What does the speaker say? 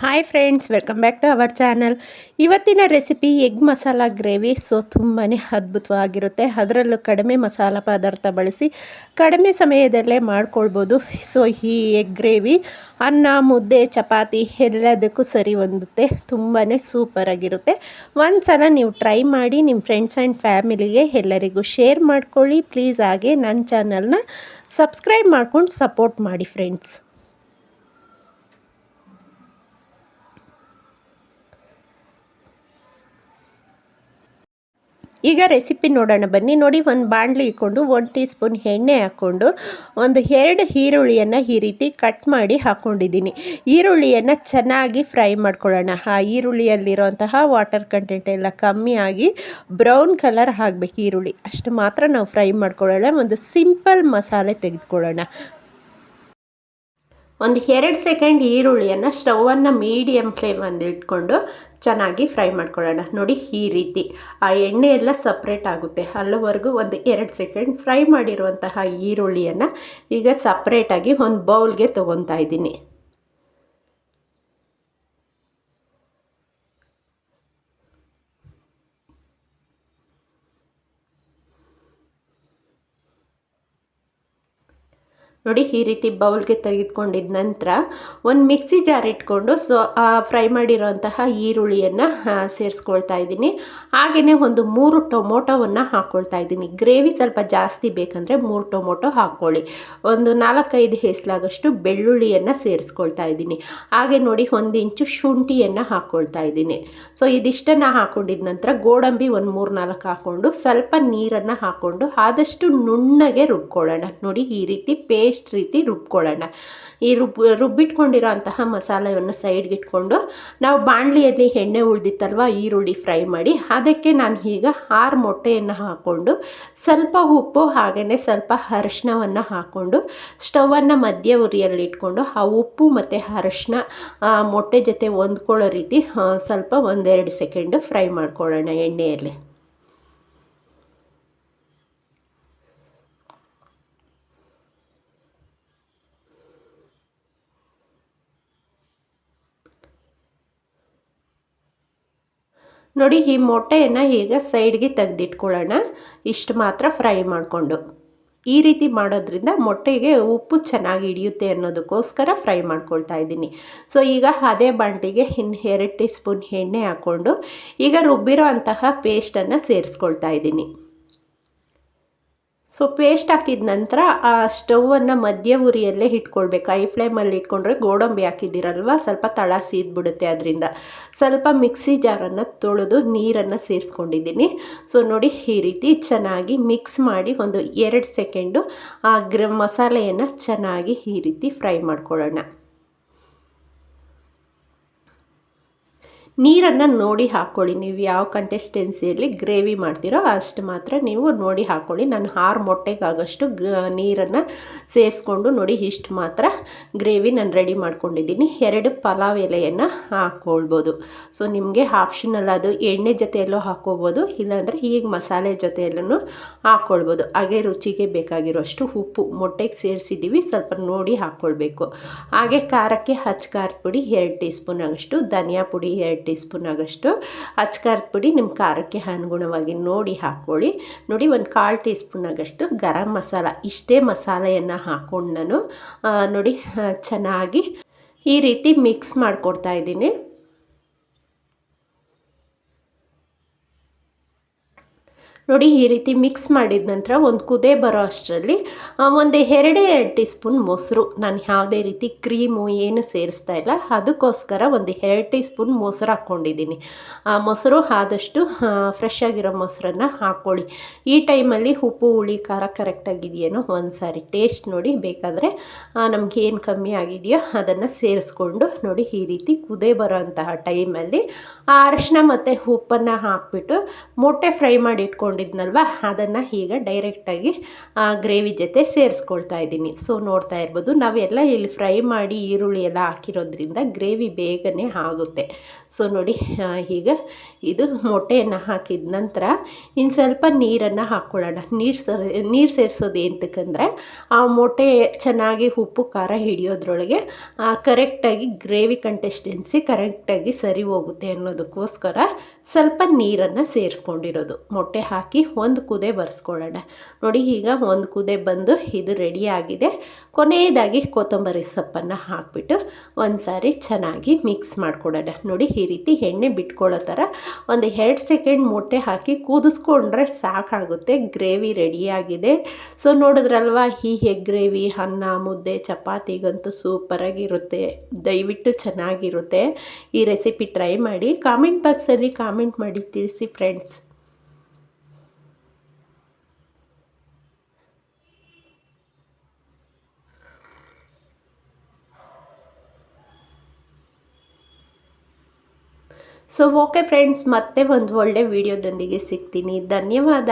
Hi friends welcome back to our channel ಇವತ್ತಿನ recipe egg masala gravy so ತುಂಬಾ ಅದ್ಭುತವಾಗಿರುತ್ತೆ. ಅದರಲ್ಲೂ ಕಡಿಮೆ ಮಸಾಲ ಪದಾರ್ಥ ಬಳಸಿ ಕಡಿಮೆ ಸಮಯದಲ್ಲೇ ಮಾಡ್ಕೊಳ್ಬೋದು. ಸೊ ಈ ಎಗ್ ಗ್ರೇವಿ ಅನ್ನ, ಮುದ್ದೆ, ಚಪಾತಿ ಎಲ್ಲದಕ್ಕೂ ಸರಿ ಹೊಂದುತ್ತೆ. ತುಂಬಾ ಸೂಪರಾಗಿರುತ್ತೆ ಒಂದು ಸಲ ನೀವು ಟ್ರೈ ಮಾಡಿ ನಿಮ್ಮ ಫ್ರೆಂಡ್ಸ್ ಆ್ಯಂಡ್ ಫ್ಯಾಮಿಲಿಗೆ ಎಲ್ಲರಿಗೂ ಶೇರ್ ಮಾಡ್ಕೊಳ್ಳಿ. ಪ್ಲೀಸ್ ಹಾಗೆ ನನ್ನ ಚಾನಲ್ನ ಸಬ್ಸ್ಕ್ರೈಬ್ ಮಾಡ್ಕೊಂಡು ಸಪೋರ್ಟ್ ಮಾಡಿ ಫ್ರೆಂಡ್ಸ್ ಈಗ ರೆಸಿಪಿ ನೋಡೋಣ. ಬನ್ನಿ, ನೋಡಿ ಒಂದು ಬಾಣಲಿ ಇಕ್ಕೊಂಡು ಒಂದು ಟೀ ಸ್ಪೂನ್ ಎಣ್ಣೆ ಹಾಕ್ಕೊಂಡು ಒಂದು ಎರಡು ಈರುಳ್ಳಿಯನ್ನು ಈ ರೀತಿ ಕಟ್ ಮಾಡಿ ಹಾಕ್ಕೊಂಡಿದ್ದೀನಿ ಈರುಳ್ಳಿಯನ್ನು ಚೆನ್ನಾಗಿ ಫ್ರೈ ಮಾಡ್ಕೊಳ್ಳೋಣ. ಆ ಈರುಳ್ಳಿಯಲ್ಲಿರುವಂತಹ ವಾಟರ್ ಕಂಟೆಂಟ್ ಎಲ್ಲ ಕಮ್ಮಿಯಾಗಿ ಬ್ರೌನ್ ಕಲರ್ ಆಗಬೇಕು ಈರುಳ್ಳಿ. ಅಷ್ಟು ಮಾತ್ರ ನಾವು ಫ್ರೈ ಮಾಡ್ಕೊಳ್ಳೋಣ. ಒಂದು ಸಿಂಪಲ್ ಮಸಾಲೆ ತೆಗೆದುಕೊಳ್ಳೋಣ. ಒಂದು ಎರಡು ಸೆಕೆಂಡ್ ಈರುಳ್ಳಿಯನ್ನು ಸ್ಟವನ್ನು ಮೀಡಿಯಮ್ ಫ್ಲೇಮಲ್ಲಿ ಇಟ್ಕೊಂಡು ಚೆನ್ನಾಗಿ ಫ್ರೈ ಮಾಡ್ಕೊಳ್ಳೋಣ. ನೋಡಿ ಈ ರೀತಿ. ಆ ಎಣ್ಣೆ ಎಲ್ಲ ಸಪ್ರೇಟ್ ಆಗುತ್ತೆ. ಅಲ್ಲಿವರೆಗೂ ಒಂದು ಎರಡು ಸೆಕೆಂಡ್ ಫ್ರೈ ಮಾಡಿರುವಂತಹ ಈರುಳ್ಳಿಯನ್ನು ಈಗ ಸಪ್ರೇಟಾಗಿ ಒಂದು ಬೌಲ್ಗೆ ತೊಗೊತಾ ಇದ್ದೀನಿ. ನೋಡಿ ಈ ರೀತಿ ಬೌಲ್ಗೆ ತೆಗೆದುಕೊಂಡಿದ ನಂತರ ಒಂದು ಮಿಕ್ಸಿ ಜಾರ್ ಇಟ್ಕೊಂಡು ಸೊ ಫ್ರೈ ಮಾಡಿರೋಂತಹ ಈರುಳ್ಳಿಯನ್ನು ಸೇರಿಸ್ಕೊಳ್ತಾ ಇದ್ದೀನಿ. ಹಾಗೆಯೇ ಒಂದು ಮೂರು ಟೊಮೊಟೊವನ್ನು ಹಾಕ್ಕೊಳ್ತಾ ಇದ್ದೀನಿ. ಗ್ರೇವಿ ಸ್ವಲ್ಪ ಜಾಸ್ತಿ ಬೇಕಂದರೆ ಮೂರು ಟೊಮೊಟೊ ಹಾಕ್ಕೊಳ್ಳಿ. ಒಂದು ನಾಲ್ಕೈದು ಹೆಸ್ಲಾಗಷ್ಟು ಬೆಳ್ಳುಳ್ಳಿಯನ್ನು ಸೇರಿಸ್ಕೊಳ್ತಾ ಇದ್ದೀನಿ. ಹಾಗೆ ನೋಡಿ ಒಂದು ಇಂಚು ಶುಂಠಿಯನ್ನು ಹಾಕ್ಕೊಳ್ತಾ ಇದ್ದೀನಿ. ಸೊ, ಇದಿಷ್ಟನ್ನು ಹಾಕ್ಕೊಂಡಿದ ನಂತರ ಗೋಡಂಬಿ ಒಂದು ಮೂರು ನಾಲ್ಕು ಹಾಕ್ಕೊಂಡು ಸ್ವಲ್ಪ ನೀರನ್ನು ಹಾಕ್ಕೊಂಡು ಆದಷ್ಟು ನುಣ್ಣಗೆ ರುಬ್ಕೊಳ್ಳೋಣ. ನೋಡಿ ಈ ರೀತಿ ಪೇಸ್ಟ್ ಪೇಸ್ಟ್ ರೀತಿ ರುಬ್ಕೊಳ್ಳೋಣ. ಈ ರುಬ್, ರುಬ್ಬಿಟ್ಕೊಂಡಿರೋ ಅಂತಹ ಮಸಾಲೆಯನ್ನು ಸೈಡ್ಗೆ ಇಟ್ಕೊಂಡು ನಾವು ಬಾಣಲಿಯಲ್ಲಿ ಎಣ್ಣೆ ಉಳಿದಿತ್ತಲ್ವ, ಈರುಳ್ಳಿ ಫ್ರೈ ಮಾಡಿ, ಅದಕ್ಕೆ ನಾನು ಈಗ ಆರು ಮೊಟ್ಟೆಯನ್ನು ಹಾಕ್ಕೊಂಡು ಸ್ವಲ್ಪ ಉಪ್ಪು ಹಾಗೆಯೇ ಸ್ವಲ್ಪ ಅರಶಿನವನ್ನು ಹಾಕ್ಕೊಂಡು ಸ್ಟವನ್ನು ಮಧ್ಯ ಉರಿಯಲ್ಲಿ ಇಟ್ಕೊಂಡು ಆ ಉಪ್ಪು ಮತ್ತು ಅರಶಿನ ಮೊಟ್ಟೆ ಜೊತೆ ಹೊಂದ್ಕೊಳ್ಳೋ ರೀತಿ ಸ್ವಲ್ಪ ಒಂದೆರಡು ಸೆಕೆಂಡು ಫ್ರೈ ಮಾಡ್ಕೊಳ್ಳೋಣ ಎಣ್ಣೆಯಲ್ಲಿ. ನೋಡಿ ಈ ಮೊಟ್ಟೆಯನ್ನು ಈಗ ಸೈಡ್ಗೆ ತೆಗೆದಿಟ್ಕೊಳ್ಳೋಣ. ಇಷ್ಟು ಮಾತ್ರ ಫ್ರೈ ಮಾಡಿಕೊಂಡು. ಈ ರೀತಿ ಮಾಡೋದ್ರಿಂದ ಮೊಟ್ಟೆಗೆ ಉಪ್ಪು ಚೆನ್ನಾಗಿ ಹಿಡಿಯುತ್ತೆ ಅನ್ನೋದಕ್ಕೋಸ್ಕರ ಫ್ರೈ ಮಾಡ್ಕೊಳ್ತಾ ಇದ್ದೀನಿ. ಸೊ ಈಗ ಅದೇ ಬಾಂಡಿಗೆ ಇನ್ನು ಎರಡು ಟೀ ಸ್ಪೂನ್ ಎಣ್ಣೆ ಹಾಕ್ಕೊಂಡು ಈಗ ರುಬ್ಬಿರೋ ಅಂತಹ ಪೇಸ್ಟನ್ನು ಸೇರಿಸ್ಕೊಳ್ತಾ ಇದ್ದೀನಿ. ಸೊ ಪೇಸ್ಟ್ ಹಾಕಿದ ನಂತರ ಆ ಸ್ಟವನ್ನು ಮಧ್ಯ ಉರಿಯಲ್ಲೇ ಇಟ್ಕೊಳ್ಬೇಕು ಐ ಫ್ಲೇಮಲ್ಲಿ ಇಟ್ಕೊಂಡ್ರೆ ಗೋಡಂಬಿ ಹಾಕಿದ್ದೀರಲ್ವ? ಸ್ವಲ್ಪ ತಳ ಸೀದ್ಬಿಡುತ್ತೆ ಅದರಿಂದ. ಸ್ವಲ್ಪ ಮಿಕ್ಸಿ ಜಾರನ್ನು ತೊಳೆದು ನೀರನ್ನು ಸೇರಿಸ್ಕೊಂಡಿದ್ದೀನಿ. ಸೊ ನೋಡಿ ಈ ರೀತಿ ಚೆನ್ನಾಗಿ ಮಿಕ್ಸ್ ಮಾಡಿ ಒಂದು ಎರಡು ಸೆಕೆಂಡು ಆ ಗ್ರ ಮಸಾಲೆಯನ್ನು ಚೆನ್ನಾಗಿ ಈ ರೀತಿ ಫ್ರೈ ಮಾಡ್ಕೊಳ್ಳೋಣ. ನೀರನ್ನು ನೋಡಿ ಹಾಕ್ಕೊಳ್ಳಿ ನೀವು ಯಾವ ಕಂಟೆಸ್ಟೆನ್ಸಿಯಲ್ಲಿ ಗ್ರೇವಿ ಮಾಡ್ತೀರೋ ಅಷ್ಟು ಮಾತ್ರ ನೀವು ನೋಡಿ ಹಾಕ್ಕೊಳ್ಳಿ ನಾನು ಆರು ಮೊಟ್ಟೆಗಾಗಷ್ಟು ಗ ನೀರನ್ನು ಸೇರಿಸ್ಕೊಂಡು ನೋಡಿ ಇಷ್ಟು ಮಾತ್ರ ಗ್ರೇವಿ ನಾನು ರೆಡಿ ಮಾಡ್ಕೊಂಡಿದ್ದೀನಿ. ಎರಡು ಪಲಾವ್ ಎಲೆಯನ್ನು ಹಾಕ್ಕೊಳ್ಬೋದು ಸೊ, ನಿಮಗೆ ಆಪ್ಷನಲ್ ಅದು ಎಣ್ಣೆ ಜೊತೆಯಲ್ಲೂ ಹಾಕ್ಕೋಬೋದು ಇಲ್ಲಾಂದರೆ ಈಗ ಮಸಾಲೆ ಜೊತೆಯಲ್ಲೂ ಹಾಕ್ಕೊಳ್ಬೋದು ಹಾಗೆ ರುಚಿಗೆ ಬೇಕಾಗಿರೋಷ್ಟು ಉಪ್ಪು ಮೊಟ್ಟೆಗೆ ಸೇರಿಸಿದ್ದೀವಿ, ಸ್ವಲ್ಪ ನೋಡಿ ಹಾಕ್ಕೊಳ್ಬೇಕು ಹಾಗೆ ಖಾರಕ್ಕೆ ಹಚ್ಚ ಖಾರದ ಪುಡಿ ಎರಡು ಟೀ ಸ್ಪೂನ್ ಆಗಷ್ಟು ಧನಿಯಾ ಪುಡಿ ಎರಡು ಟೀ ಸ್ಪೂನ್ ಆಗೋಷ್ಟು ಅಚ್ಕಾರದ ಪುಡಿ ನಿಮ್ಮ ಖಾರಕ್ಕೆ ಅನುಗುಣವಾಗಿ ನೋಡಿ ಹಾಕ್ಕೊಳ್ಳಿ. ನೋಡಿ, ಒಂದು ಕಾಲು ಟೀ ಸ್ಪೂನ್ ಆಗೋಷ್ಟು ಗರಂ ಮಸಾಲ, ಇಷ್ಟೇ ಮಸಾಲೆಯನ್ನು ಹಾಕ್ಕೊಂಡು ನಾನು ನೋಡಿ ಚೆನ್ನಾಗಿ ಈ ರೀತಿ ಮಿಕ್ಸ್ ಮಾಡಿಕೊಡ್ತಾ ಇದ್ದೀನಿ. ನೋಡಿ ಈ ರೀತಿ ಮಿಕ್ಸ್ ಮಾಡಿದ ನಂತರ ಒಂದು ಕುದೆ ಬರೋ ಅಷ್ಟರಲ್ಲಿ ಒಂದು ಎರಡೇ ಎರಡು ಟೀ ಸ್ಪೂನ್ ಮೊಸರು. ನಾನು ಯಾವುದೇ ರೀತಿ ಕ್ರೀಮು ಏನು ಸೇರಿಸ್ತಾ ಇಲ್ಲ. ಅದಕ್ಕೋಸ್ಕರ ಒಂದು ಎರಡು ಟೀ ಸ್ಪೂನ್ ಮೊಸರು ಹಾಕ್ಕೊಂಡಿದ್ದೀನಿ. ಆ, ಮೊಸರು ಆದಷ್ಟು ಫ್ರೆಶ್ ಆಗಿರೋ ಮೊಸರನ್ನು ಹಾಕ್ಕೊಳ್ಳಿ ಈ ಟೈಮಲ್ಲಿ ಉಪ್ಪು, ಹುಳಿ, ಖಾರ ಕರೆಕ್ಟಾಗಿದೆಯೇನೋ ಒಂದು ಸಾರಿ ಟೇಸ್ಟ್ ನೋಡಿ. ಬೇಕಾದರೆ ನಮಗೆ ಏನು ಕಮ್ಮಿ ಆಗಿದೆಯೋ ಅದನ್ನು ಸೇರಿಸ್ಕೊಂಡು ನೋಡಿ ಈ ರೀತಿ ಕುದೇ ಬರೋ ಟೈಮಲ್ಲಿ ಆ ಅರಶಿನ ಮತ್ತು ಉಪ್ಪನ್ನು ಹಾಕ್ಬಿಟ್ಟು ಮೊಟ್ಟೆ ಫ್ರೈ ಮಾಡಿ ಇಟ್ಕೊಂಡು ಇಟ್ಕೊಂಡಿದ್ನಲ್ವ ಅದನ್ನು ಈಗ ಡೈರೆಕ್ಟಾಗಿ ಗ್ರೇವಿ ಜೊತೆ ಸೇರಿಸ್ಕೊಳ್ತಾ ಇದ್ದೀನಿ. ಸೊ ನೋಡ್ತಾ ಇರ್ಬೋದು, ನಾವೆಲ್ಲ ಇಲ್ಲಿ ಫ್ರೈ ಮಾಡಿ ಈರುಳ್ಳಿ ಎಲ್ಲ ಹಾಕಿರೋದ್ರಿಂದ ಗ್ರೇವಿ ಬೇಗನೆ ಆಗುತ್ತೆ. ಸೊ ನೋಡಿ ಈಗ ಇದು ಮೊಟ್ಟೆಯನ್ನು ಹಾಕಿದ ನಂತರ ಇನ್ನು ಸ್ವಲ್ಪ ನೀರನ್ನು ಹಾಕ್ಕೊಳ್ಳೋಣ ನೀರು ಸರ್, ನೀರು ಸೇರಿಸೋದು ಎಂತಕ್ಕಂದರೆ, ಆ ಮೊಟ್ಟೆ ಚೆನ್ನಾಗಿ ಉಪ್ಪು, ಖಾರ ಹಿಡಿಯೋದ್ರೊಳಗೆ ಕರೆಕ್ಟಾಗಿ ಗ್ರೇವಿ ಕಂಟೆಸ್ಟೆನ್ಸಿ ಕರೆಕ್ಟಾಗಿ ಸರಿ ಹೋಗುತ್ತೆ ಅನ್ನೋದಕ್ಕೋಸ್ಕರ ಸ್ವಲ್ಪ ನೀರನ್ನು ಸೇರಿಸ್ಕೊಂಡಿರೋದು. ಮೊಟ್ಟೆ ಹಾಕಿ ಒಂದು ಕುದೆ ಬರ್ಸ್ಕೊಳ್ಳೋಣ. ನೋಡಿ, ಈಗ ಒಂದು ಕುದೆ ಬಂದು ಇದು ರೆಡಿಯಾಗಿದೆ ಕೊನೆಯದಾಗಿ ಕೊತ್ತಂಬರಿ ಸೊಪ್ಪನ್ನು ಹಾಕಿಬಿಟ್ಟು ಒಂದು ಸಾರಿ ಚೆನ್ನಾಗಿ ಮಿಕ್ಸ್ ಮಾಡ್ಕೊಡೋಣ. ನೋಡಿ, ಈ ರೀತಿ ಎಣ್ಣೆ ಬಿಟ್ಕೊಳ್ಳೋ ಥರ ಒಂದು ಎರಡು ಸೆಕೆಂಡ್ ಮೊಟ್ಟೆ ಹಾಕಿ ಕುದಿಸ್ಕೊಂಡ್ರೆ ಸಾಕಾಗುತ್ತೆ. ಗ್ರೇವಿ ರೆಡಿಯಾಗಿದೆ ಸೊ ನೋಡಿದ್ರಲ್ವಾ ಈ ಎಗ್ ಗ್ರೇವಿ, ಅನ್ನ, ಮುದ್ದೆ, ಚಪಾತಿಗಂತೂ ಸೂಪರಾಗಿರುತ್ತೆ ದಯವಿಟ್ಟು ಚೆನ್ನಾಗಿರುತ್ತೆ. ಈ ರೆಸಿಪಿ ಟ್ರೈ ಮಾಡಿ ಕಾಮೆಂಟ್ ಬಾಕ್ಸಲ್ಲಿ ಕಾಮೆಂಟ್ ಮಾಡಿ ತಿಳಿಸಿ ಫ್ರೆಂಡ್ಸ್ ಸೊ ಓಕೆ ಫ್ರೆಂಡ್ಸ್ ಮತ್ತೆ ಒಂದು ಒಳ್ಳೆ ವೀಡಿಯೋದೊಂದಿಗೆ ಸಿಗ್ತೀನಿ. ಧನ್ಯವಾದ.